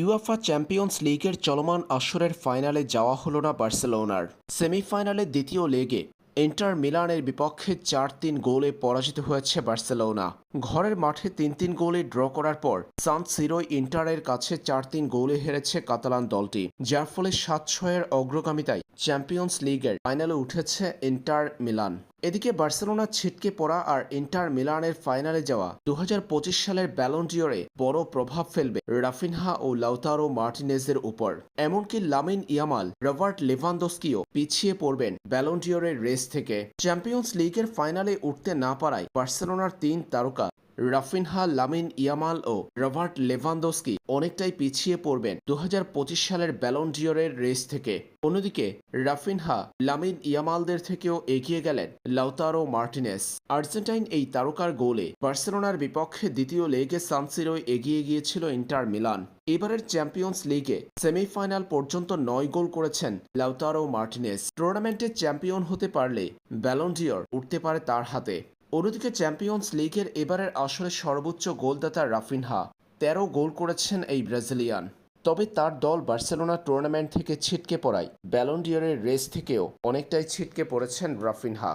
UEFA champions লিগের চলমান আসরের ফাইনালে যাওয়া হল না বার্সেলোনার। সেমিফাইনালে দ্বিতীয় লেগে ইন্টার মিলানের বিপক্ষে চার তিন গোলে পরাজিত হয়েছে বার্সেলোনা। ঘরের মাঠে তিন তিন গোলে ড্র করার পর সান সিরোই ইন্টারের কাছে চার তিন গোলে হেরেছে কাতালান দলটি, যার ফলে সাত ছয়ের অগ্রগামিতায় চ্যাম্পিয়ন্স লিগের ফাইনালে উঠেছে ইন্টার মিলান এদিকে বার্সেলোনা ছিটকে পড়া আর ইন্টার মিলানের ফাইনালে যাওয়া দু হাজার পঁচিশ সালের ব্যালন্ডিওরে বড় প্রভাব ফেলবে রাফিনহা ও লাউতারো মার্টিনেজের উপর। এমনকি লামিন ইয়ামাল, রবার্ট লেভানদস্কিও পিছিয়ে পড়বেন ব্যালন্ডিওরের রেস থেকে। চ্যাম্পিয়ন্স লিগের ফাইনালে উঠতে না পারায় বার্সেলোনার তিন তারকা রাফিনহা, লামিন ইয়ামাল ও রবার্ট লেভানদস্কি অনেকটাই পিছিয়ে পড়বেন দু হাজার পঁচিশ সালের ব্যালন্ডিওরের রেস থেকে। অন্যদিকে, রাফিনহা, লামিন ইয়ামালদের থেকেও এগিয়ে গেলেন লাউতারো মার্টিনেস। আর্জেন্টাইন এই তারকার গোলে বার্সেলোনার বিপক্ষে দ্বিতীয় লেগে সানসিরোয় এগিয়ে গিয়েছিল ইন্টার মিলান। এবারের চ্যাম্পিয়ন্স লিগে সেমিফাইনাল পর্যন্ত নয় গোল করেছেন লাউতারো মার্টিনেস। টুর্নামেন্টে চ্যাম্পিয়ন হতে পারলে ব্যালন্ডিওর উঠতে পারে তার হাতে। অন্যদিকে চ্যাম্পিয়ন্স লিগের এবারের আসলে সর্বোচ্চ গোলদাতা রাফিনহা তেরো গোল করেছেন এই ব্রাজিলিয়ান। তবে তার দল বার্সেলোনা টুর্নামেন্ট থেকে ছিটকে পড়ায়। ব্যালন্ডিয়ারের রেস থেকেও অনেকটাই ছিটকে পড়েছেন রাফিনহা।